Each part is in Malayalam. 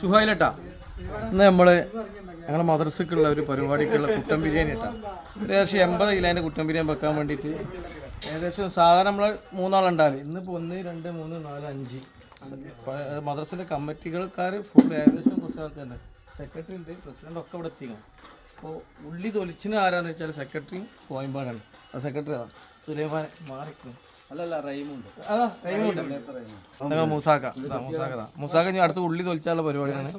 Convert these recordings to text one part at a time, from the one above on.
സുഹൈലട്ടാ ഇന്ന് നമ്മൾ ഞങ്ങളുടെ മദ്രസക്കുള്ള ഒരു പരിപാടിക്കുള്ള കുട്ടൻ ബിരിയാണി ഇട്ടാ ഏകദേശം എൺപത് കിലോന്റെ കുട്ടൻ ബിരിയാണി വെക്കാൻ വേണ്ടിയിട്ട് ഏകദേശം സാധാരണ നമ്മൾ മൂന്നാളുണ്ടാവില്ല ഇന്നിപ്പോൾ ഒന്ന് രണ്ട് മൂന്ന് നാല് അഞ്ച്. മദ്രസന്റെ കമ്മിറ്റികൾക്കാർ ഫുൾ ഏകദേശം കുറച്ച് ആൾക്കാരുണ്ട് സെക്രട്ടറി ഉണ്ട് പ്രസിഡന്റ് ഒക്കെ ഇവിടെ എത്തിക്കണം അപ്പോൾ ഉള്ളി തൊലിച്ചിന് ആരാന്ന് വെച്ചാൽ സെക്രട്ടറി കോയമ്പാടാണ്. ആ സെക്രട്ടറി അതാ സുലൈമാൻ മാറിക്കും. അല്ലല്ല റൈമുണ്ട്. അതാ റൈമുണ്ട്. നിങ്ങൾ മൂസാക്ക? ഇനി അടുത്ത് ഉള്ളി തൊലിച്ചാലുള്ള പരിപാടിയാണ്.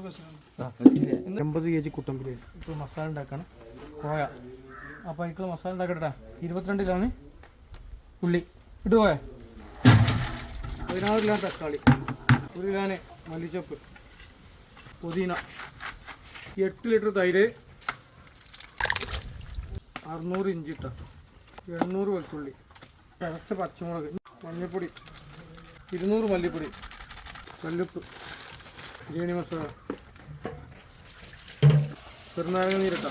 എൺപത് കെ ജി ബിരിയാണി ഇപ്പോൾ മസാല ഉണ്ടാക്കണം. കോയ. അപ്പോൾ അതിക്കുള്ള മസാല ഉണ്ടാക്കട്ടെ ഇരുപത്തിരണ്ടിലാണ് ഉള്ളി. ഇട്ട് പോയ. പതിനാറ് കിലോ തക്കാളി. ഒരു കിലോന് മല്ലിച്ചപ്പ്. പുതിന. എട്ട് ലിറ്റർ തൈര്. അറുന്നൂറ് ഇഞ്ചി ഇട്ട എണ്ണൂറ് വെളുത്തുള്ളി. അരച്ച പച്ചമുളക് മഞ്ഞൾപ്പൊടി ഇരുന്നൂറ് മല്ലിപ്പൊടി കല്ലുപ്പ് ബിരിയാണി മസാല. ചെറുനാരങ്ങ നീരട്ട.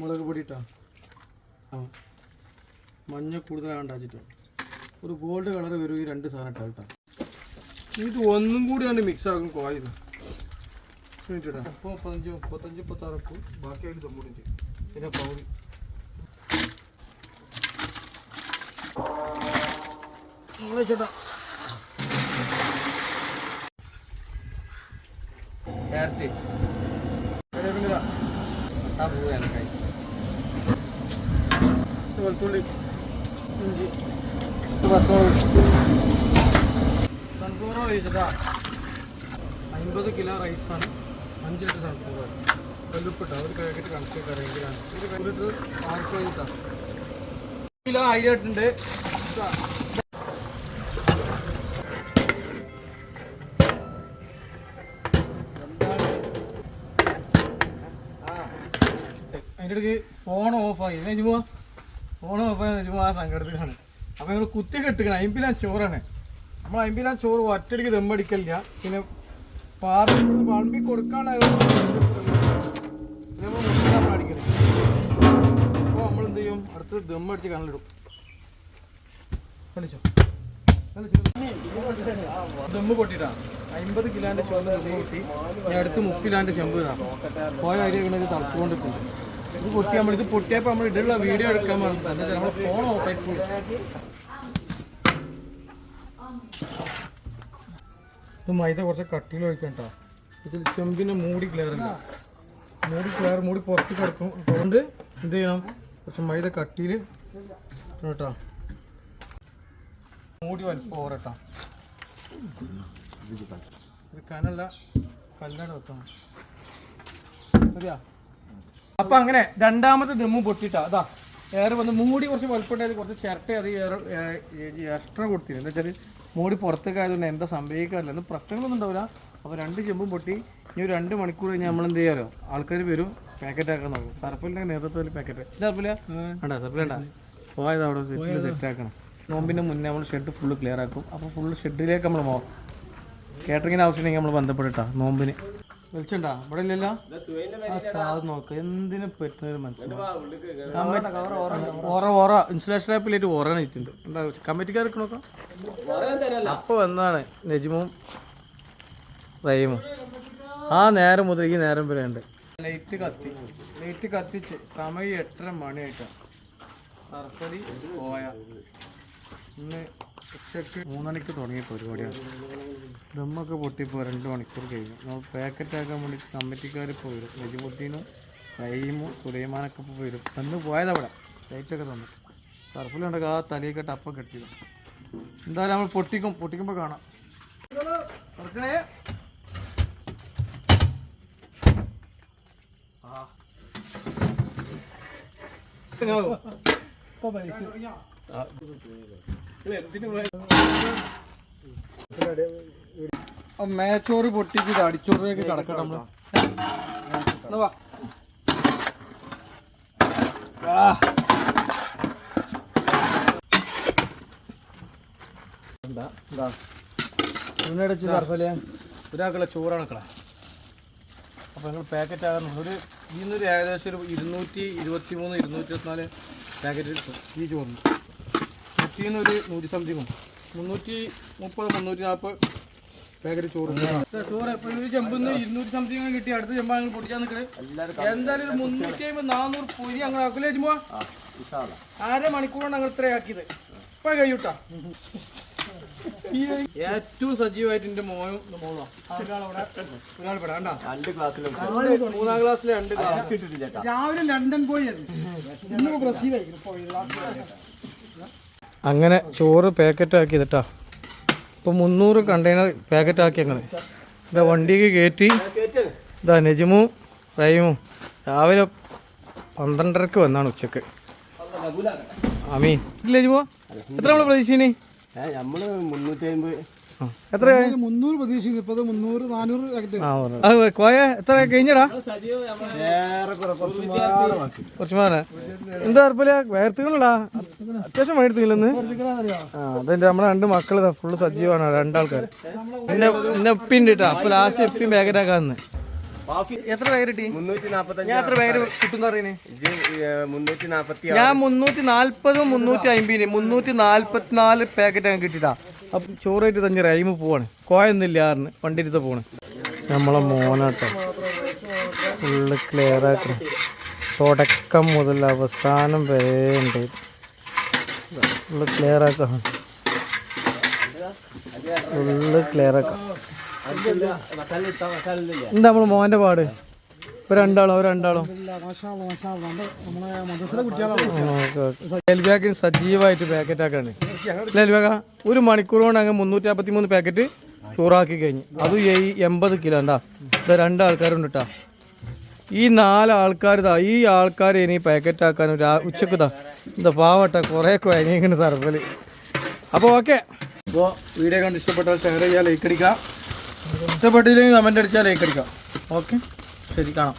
മുളക് പൊടി ഇട്ടാ ആ. മഞ്ഞ കൂടുതലാണ്ട് വെച്ചിട്ട് ഒരു ഗോൾഡ് കളർ വരും ഈ രണ്ട് സാധനം ഇട്ടാ കേട്ടോ. ഇത് ഒന്നും കൂടി ആണ് മിക്സ് ആകും കോയത് മുപ്പത്തഞ്ച് മുപ്പത്തഞ്ച് മുപ്പത്താറ് ഉപ്പ് പിന്നെ പൗരി ചേട്ടാ ക്യാരറ്റ് വെളുത്തുള്ളി ഇഞ്ചി പച്ചമുളക്. സൺഫ്ലവർ ഇതാ അമ്പത് കിലോ റൈസാണ് അഞ്ച് ലിറ്റർ സൺഫ്ലവർ ഒരു പാക്കറ്റ് കണക്ക് കറിയെങ്കിലാണ് ഒരു ലിറ്റർ കിലോ ആയിട്ടുണ്ട് അതിന്റെ ഇടയ്ക്ക് ഫോൺ ഓഫായി എന്നാ ചുമ്മാ ഫോൺ ഓഫായി ചുമ്മാ ആ സങ്കടത്തിലാണ്. അപ്പോൾ ഞങ്ങൾ കുത്തി കെട്ടിക്കണം അമ്പതിലാം ചോറാണ്. നമ്മൾ അമ്പതിലാം ചോറ് ഒറ്റയടിക്ക് ദമ്മടിക്കലില്ല പിന്നെ പാറി വളമ്പി കൊടുക്കാനായതുകൊണ്ട് അടിക്കൽ അപ്പോൾ നമ്മൾ എന്ത് ചെയ്യും? അടുത്ത് ദമ്മടിച്ച് കണ്ണിലിടും കളിച്ചോ ദമ്മ് പൊട്ടിട്ടാണ് അമ്പത് കിലോന്റെ ചോറ് ദമ്മ് പൊട്ടി. അടുത്ത് മുപ്പത് കിലോന്റെ ചെമ്പ് ഇതാണ് പോയ അരി ഇത് തളച്ചുകൊണ്ടിരിക്കുന്നു ഇത് പൊട്ടി നമ്മൾ ഇത് പൊട്ടിയപ്പോൾ നമ്മൾ ഇടുള്ള വീഡിയോ എടുക്കാൻ പറഞ്ഞത് എന്താ നമ്മൾ ഫോൺ ഓഫായി പോയി. ഇത് മൈദ കുറച്ച് കട്ടിയിൽ ഒഴിക്കാം കേട്ടോ ഇതിൽ ചെമ്പിന് മൂടി ക്ലിയർ അല്ല. മൂടി ക്ലിയർ മൂടി പുറത്ത് കിടക്കും. അതുകൊണ്ട് എന്ത് ചെയ്യണം? കുറച്ച് മൈദ കട്ടിയിൽ കേട്ടോ. മൂടി വലിപ്പം ഓരട്ടോ കനല്ല കല്ലട വെക്കണം. മതിയാ അപ്പൊ അങ്ങനെ രണ്ടാമത്തെ ദമ്മു പൊട്ടിട്ടാ അതാ ഏറെ വന്ന് മൂടി കുറച്ച് വലുപ്പമുണ്ടായത് കുറച്ച് ചിരട്ട അത് എക്സ്ട്രാ കൊടുത്തിരുന്നു എന്താ വെച്ചാൽ മൂടി പുറത്തേക്ക് ആയതുകൊണ്ട് എന്താ സംഭവിക്കാറില്ല. എന്ന് പ്രശ്നങ്ങളൊന്നും ഉണ്ടാവില്ല. അപ്പോൾ രണ്ട് ചെമ്പും പൊട്ടി. ഇനി ഒരു രണ്ട് മണിക്കൂർ കഴിഞ്ഞാൽ നമ്മൾ എന്ത് ചെയ്യാലോ? ആൾക്കാർ വരും പാക്കറ്റ് ആക്കാൻ നോക്കും. സർപ്പിലിന്റെ നേതൃത്വത്തിൽ പാക്കറ്റ് സർപ്പില്ല? വേണ്ട സർപ്പിലുണ്ട പോയത് അവിടെ സെറ്റ് ആക്കണം. നോമ്പിന് മുന്നേ നമ്മൾ ഷെഡ് ഫുള്ള് ക്ലിയർ ആക്കും. അപ്പോൾ ഫുള്ള് ഷെഡിലേക്ക് നമ്മൾ പോകാം കേറ്ററിങ്ങിന് ആവശ്യമുണ്ടെങ്കിൽ നമ്മൾ ബന്ധപ്പെട്ടിട്ടാണ് നോമ്പിന്. വിളിച്ചുണ്ടാ ഇവിടെ ഇല്ലല്ലോ? സാധനം നോക്ക്. എന്തിനു പറ്റുന്ന മനസ്സിലാവും ഓറ ഓറ ഇൻസുലേഷൻ ആപ്പിലായിട്ട് ഓറ ഇട്ടുണ്ട് എന്താ കമ്മിറ്റിക്കാർക്ക് നോക്കാം? അപ്പൊ വന്നാണ് നജിമും റഹീമും. ആ നേരം മുതൽ ഈ നേരം വരെ ഉണ്ട്. ലൈറ്റ് കത്തി. ലൈറ്റ് കത്തിച്ച് സമയം എട്ടര മണിയായിട്ടാണ്. സർക്കരി പോയ. ഇന്ന് ഉച്ചയ്ക്ക് മൂന്നണിക്ക് തുടങ്ങിയ പരിപാടിയാണ്. ദമ്മൊക്കെ പൊട്ടിപ്പോൾ രണ്ട് മണിക്കൂർ കഴിഞ്ഞു. നമ്മൾ പാക്കറ്റ് ആക്കാൻ വേണ്ടി കമ്മിറ്റിക്കാർ ഇപ്പോൾ വരും. നജിമുദ്ദീനും റഹീമും സുലൈമാനൊക്കെ ഇപ്പോൾ വരും. പോയത് അവിടെ ലൈറ്റൊക്കെ തന്നു. സർഫിലുണ്ടൊക്കെ ആ തലയൊക്കെ ടപ്പ് കെട്ടി. കെട്ടിയത് എന്തായാലും നമ്മൾ പൊട്ടിക്കും. പൊട്ടിക്കുമ്പോൾ കാണാം. ആ. മേച്ചോറ് പൊട്ടിച്ച് അടിച്ചോറിലേക്ക് കടക്കണം നമ്മൾ. വാ. ഒരാൾക്കുള്ള ചോറാണ് കള അപ്പോൾ നിങ്ങൾ പാക്കറ്റ് ആകുന്നു. ഒരു ഇന്നൊരു ഏകദേശം ഒരു ഇരുന്നൂറ്റി ഇരുപത്തി മൂന്ന് ഇരുന്നൂറ്റി ഇരുപത്തിനാല് പാക്കറ്റ് ഈ ചോറിന്. കൊച്ചിയിൽ ഒരു നൂറ്റി സംതിങ്ങും മുന്നൂറ്റി മുപ്പത് മുന്നൂറ്റി നാൽപ്പത് പാക്കറ്റ് ചോറ് ചോറ് ഒരു ചെമ്പിന്ന് ഇരുന്നൂറ്റി സംതിങ് കിട്ടി. അടുത്ത ചെമ്പ് പൊടിക്കാൻ നിൽക്കണേ എന്തായാലും ഒരു മുന്നൂറ്റി അമ്പത് നാനൂറ് പൊരി ഞങ്ങൾ ആക്കില്ല വരുമ്പോ അര മണിക്കൂറാണ് ഞങ്ങൾ ഇത്രയാക്കിയത് ഇപ്പൊ കഴിയൂട്ടാ. ഏറ്റവും സജീവമായിട്ട് എന്റെ മോനും ഒരാൾ രണ്ട് ക്ലാസ്സിലും മൂന്നാം ക്ലാസ്സിലെ രണ്ട് ക്ലാസ്. രാവിലെ ലണ്ടൻ പോയി ഇന്ന് ബ്രസീലായിരിക്കും അങ്ങനെ ചോറ് പാക്കറ്റ് ആക്കി കേട്ടോ ഇപ്പോൾ മുന്നൂറ് കണ്ടെയ്നർ പാക്കറ്റ് ആക്കി അങ്ങനെ ഇതാ വണ്ടിക്ക് കയറ്റി ഇതാ നജിമു റൈമു. രാവിലെ പന്ത്രണ്ടരക്ക് വന്നാണ് ഉച്ചയ്ക്ക്. അമീൻ നജിമോ. എത്ര നമ്മൾ പ്രതീക്ഷിച്ചിനി? നമ്മൾ മുന്നൂറ്റി അമ്പത് എത്ര മുന്നൂറ് പ്രതീക്ഷിക്കുന്നു. ഇപ്പൊ മുന്നൂറ് നാനൂറ് ആ പറഞ്ഞു. കോയ എത്ര കഴിഞ്ഞടാ? കുറച്ച് മാറി എന്താ വേർത്തുകളാ അത്യാവശ്യം മേടിത്തില്ലെന്ന് ആ അതെന്റെ നമ്മളെ രണ്ട് മക്കൾ ഫുള്ള് സജീവമാണ് രണ്ടാൾക്കാർ എന്റെ എന്റെ ഉപ്പിണ്ട് കേട്ടോ അപ്പൊ ലാസ്റ്റ് എപ്പിയും എത്ര പേര് കിട്ടി? ഞാൻ എത്ര കിട്ടും ഞാൻ മുന്നൂറ്റി നാല്പതും മുന്നൂറ്റി അമ്പതിന് മുന്നൂറ്റി നാല്പത്തിനാല് പാക്കറ്റ് ഞാൻ കിട്ടിട്ടാ അപ്പം ചോറായിട്ട് തന്നെ റൈമ് പോവാണ്. കോയൊന്നുമില്ല ആറിന് വണ്ടിരുത്ത പോണ്. നമ്മളെ മോനാട്ടോ. ഫുള്ള് ക്ലിയർ ആക്കണം തുടക്കം മുതൽ അവസാനം വരെ ഉണ്ട്. ഫുള്ള് ക്ലിയർ ആക്കാം. ഫുള്ള് ക്ലിയർ ആക്കാം. എന്താ നമ്മൾ മോന്റെ പാട്? രണ്ടാളോ രണ്ടാളോ. ലെൽബാക്കിന് സജീവമായിട്ട് പാക്കറ്റ് ആക്കാണ് ലെൽബാക്ക ഒരു മണിക്കൂർ കൊണ്ട് അങ്ങ് മുന്നൂറ്റി നാൽപ്പത്തി മൂന്ന് പാക്കറ്റ് ചോറാക്കി കഴിഞ്ഞു. അതും ഈ എൺപത് കിലോ ഉണ്ടാ. ഇത് രണ്ടാൾക്കാരുണ്ട് കേട്ടാ ഈ നാല് ആൾക്കാർ ഇതാ ഈ ആൾക്കാർ ഇനി പാക്കറ്റ് ആക്കാൻ ഒരു ഉച്ചയ്ക്ക് ഇതാ. എന്താ പാവട്ട കുറേ കുഴങ്ങിങ്ങനെ സർഫൽ അപ്പോൾ ഓക്കെ. അപ്പോൾ വീഡിയോ കണ്ട് ഇഷ്ടപ്പെട്ടാൽ ഷെയർ ചെയ്യാം ലൈക്ക് അടിക്കാം. ഇഷ്ടപ്പെട്ടില്ലെങ്കിൽ കമന്റ് അടിച്ചാൽ ലൈക്ക് അടിക്കാം. ഓക്കെ. ശരി കാണാം.